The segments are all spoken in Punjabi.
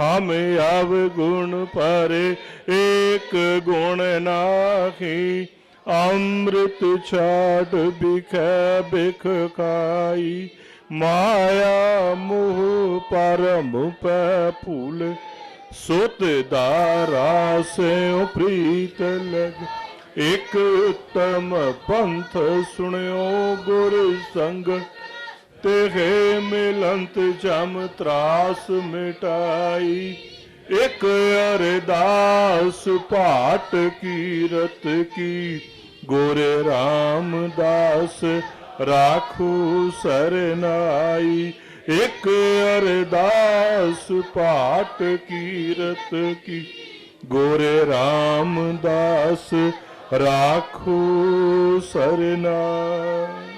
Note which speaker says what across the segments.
Speaker 1: ਹਮ ਆਵ ਗੁਣ ਪਰੇ ਏਕ ਗੁਣ ਨਾਹੀ, ਅੰਮ੍ਰਿਤ ਛਾੜ ਬਿਖੈ ਬਿਖ ਖਾਈ। ਮਾਇਆ ਮੋਹ ਪਰਮ ਪੈ ਭੂਲ, ਸੁਤ ਦਾਰਾ ਸਿਉ ਪ੍ਰੀਤ ਲਗ। ਇਕ ਉਤਮ ਪੰਥ ਸੁਣਿਓ ਗੁਰ ਸੰਗ ਤੇਰੇ ਮਿਲੰਤ ਜਮ ਤਰਾਸ ਮਿਟਾਈ। ਇਕ ਅਰਦਾਸ ਪਾਟ ਕੀਰਤ ਕੀ, ਗੋਰੇ ਰਾਮਦਾਸ ਰਾਖੂ ਸਰਨਾਈ। ਇਕ ਅਰਦਾਸ ਪਾਟ ਕੀਰਤ ਕੀ, ਗੋਰੇ ਰਾਮਦਾਸ ਰਾਖੂ ਸਰਨਾਈ।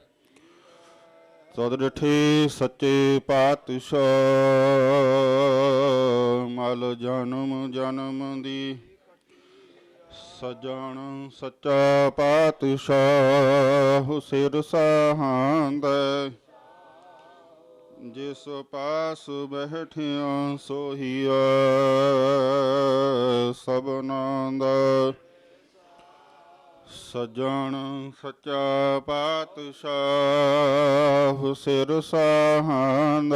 Speaker 2: ਸਦ ਸੱਚੇ ਪਾਤਸ਼ਾਹ, ਮਲ ਜਨਮ ਜਨਮ ਦੀ ਸਜਣ ਸੱਚਾ ਪਾਤਸ਼ਾਹ, ਸਿਰ ਸਹਾੰਦ ਜਿਸ ਪਾਸ ਬਹਿਠਿਆ ਸੋਹੀਆ ਸਭਨਾਂ ਦਾ ਸਜਣ ਸੱਚਾ ਪਾਤਸ਼ਾਹ ਸਿਰ ਸਾਹੰਦ।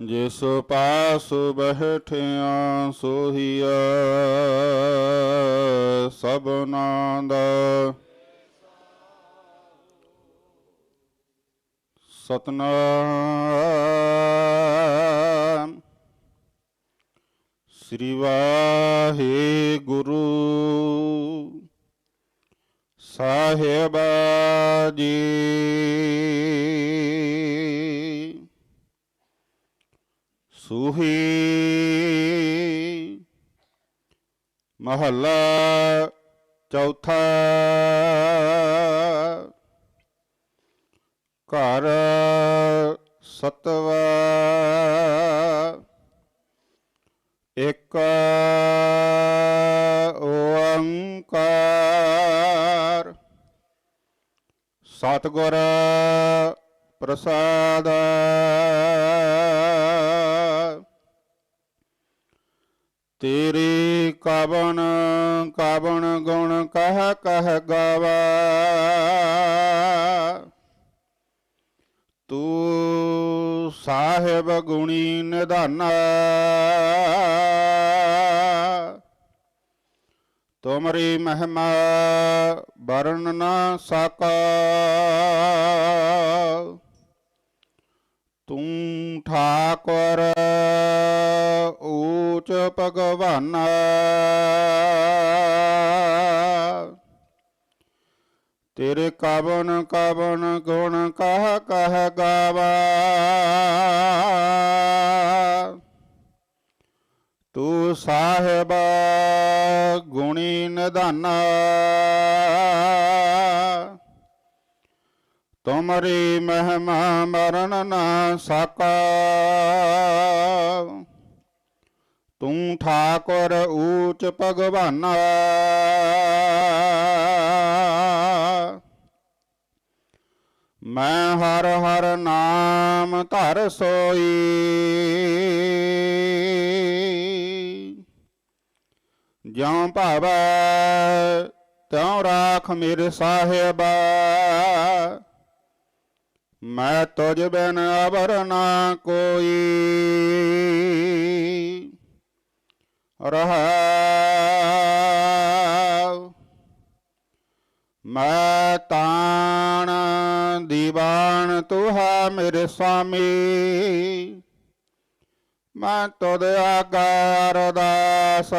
Speaker 2: ਜਿਸ ਪਾਸ ਬਹਿਠਿਆ ਸੋਹੀਆ ਸਭਨਾਂ ਦਾ ਸਤਨਾਮ। ਸ੍ਰੀ ਵਾਹਿਗੁਰੂ ਸਾਹਿਬ ਜੀ ਸੁਹੀ ਮਹੱਲਾ ਚੌਥਾ। ਘਰ ਸਤਵਾ। ਇੱਕ ਸਤਿਗੁਰ ਪ੍ਰਸਾਦ। ਤੇਰੀ ਕਵਨ ਕਵਨ ਗੁਣ ਕਹ ਕਹ ਗਾਵਾ। ਤੂੰ ਸਾਹਿਬ ਗੁਣੀ ਨਿਧਾਨਾ। ਤੁਮਰੀ ਮਹਿਮਾ ਵਰਨ ਨਾ ਸਕਾ। ਤੂੰ ਠਾਕੁਰ ਊਚ ਭਗਵਾਨ। ਤੇਰੇ ਕਵਨ ਕਵਨ ਗੁਣ ਕਹ ਕਹ ਗਾਵਾ। ਤੂੰ ਸਾਹਿਬ ਗੁਣੀ ਨਿਧਾਨਾ। ਤੁਮਰੀ ਮਹਿਮਾ ਮਰਨ ਨਾ ਸਕਾ। ਤੂੰ ਠਾਕੁਰ ਊਚ ਭਗਵਾਨਾ। ਮੈਂ ਹਰ ਹਰ ਨਾਮ ਧਰ ਸੋਈ। ਜਿਉ ਭਾਵੈ, ਤਿਉ ਰਾਖ ਮੇਰੇ ਸਾਹਿਬ। ਮੈਂ ਤੁਝ ਬਿਨ ਅਵਰ ਨਾ ਕੋਈ। ਰਹਾਉ ਮੈਂ ਤਾਣ ਦੀਵਾਨ ਤੁਹਾ ਮੇਰੇ ਸੁਆਮੀ ਮੈਂ ਤੁਧ ਆਕਾਰ ਦਾਸ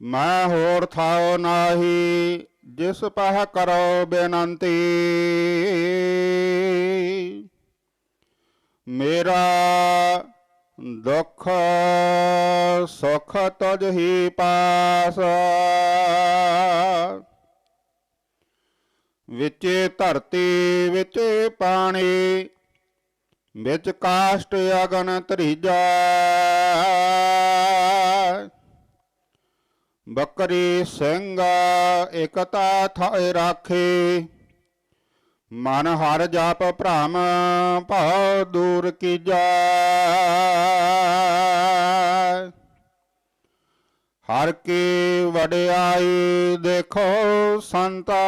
Speaker 2: ਮੈਂ ਹੋਰ ਥਾਉ ਨਾਹੀ, ਜਿਸ ਪਹ ਕਰੋ ਬੇਨੰਤੀ। ਮੇਰਾ ਦੁੱਖ, ਸੁਖ ਤਜ ਹੀ ਪਾਸ। ਵਿਚੇ ਧਰਤੀ, ਵਿਚੇ ਪਾਣੀ ਵਿੱਚ ਕਾਸ਼ਟ ਅਗਨ ਤਰੀਜਾ ਬੱਕਰੀ ਸਿੰਘ ਇਕਤਾ ਥਾਇ ਰਾਖੇ। ਮਨ ਹਰ ਜਾਪ ਭ੍ਰਮ, ਭਉ ਦੂਰ ਕੀਜੈ। ਹਰ ਕੀ ਵਡਿਆਈ ਦੇਖੋ ਸੰਤਾ।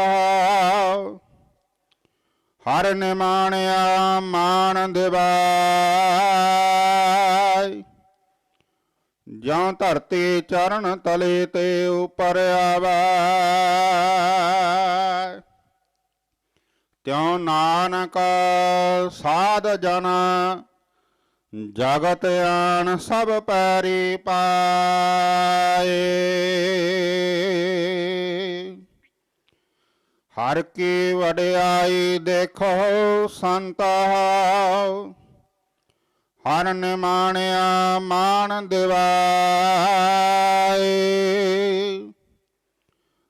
Speaker 2: ਹਰ ਨਿਮਾਣਿਆ ਮਾਨ ਦਿਵਾਈ ਜਾਂ ਧਰਤੀ ਚਰਨ ਤਲੇ ਤੇ ਉਪਰ ਆਵੈ ਤਿਉ ਨਾਨਕ ਸਾਧ ਜਨ, ਜਗਤ ਆਣ ਸਭ ਪੈਰੀ ਪਾਏ। ਹਰ ਕੀ ਵਡਿਆਈ ਦੇਖੋ ਸੰਤਾ, ਹਰ ਨਿਮਾਣਿਆ ਮਾਨ ਦਿਵਾਏ।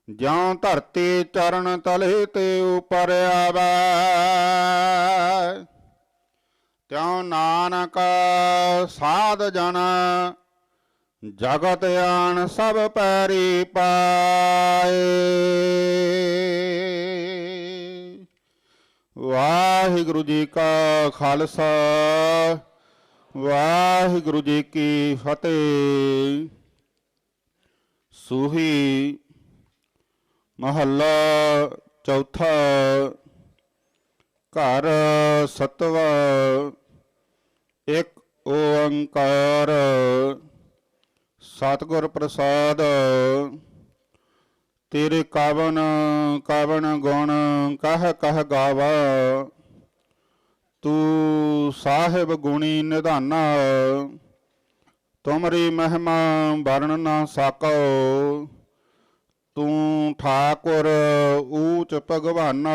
Speaker 2: ਜਿਉ ਧਰਤੀ ਚਰਨ ਤਲੇ ਤੇ ਉਪਰ ਆਵੈ, ਤਿਉ ਨਾਨਕ ਸਾਧ ਜਨ ਜਗਤ ਆਣ ਸਭ ਪੈਰੀ ਪਾਏ। ਵਾਹਿਗੁਰੂ ਜੀ ਕਾ ਖਾਲਸਾ, ਵਾਹਿਗੁਰੂ ਜੀ ਕੀ ਫਤਿਹ। ਸੂਹੀ ਮਹੱਲਾ ਚੌਥਾ, ਘਰ ਸਤਵਾ, ਇੱਕ ਓੰਕਾਰ, ਸਤਿਗੁਰ ਪ੍ਰਸਾਦ। ਤੇਰੇ ਕਾਵਨ ਕਾਵਨ ਗੁਣ ਕਹ ਕਹ ਗਾਵਾ। ਤੂੰ ਸਾਹਿਬ ਗੁਣੀ ਨਿਧਾਨਾ, ਤੁਮਰੀ ਮਹਿਮਾ ਵਰਣ ਨਾ ਸਕੋ। ਤੂੰ ਠਾਕੁਰ ਊਚ ਭਗਵਾਨ।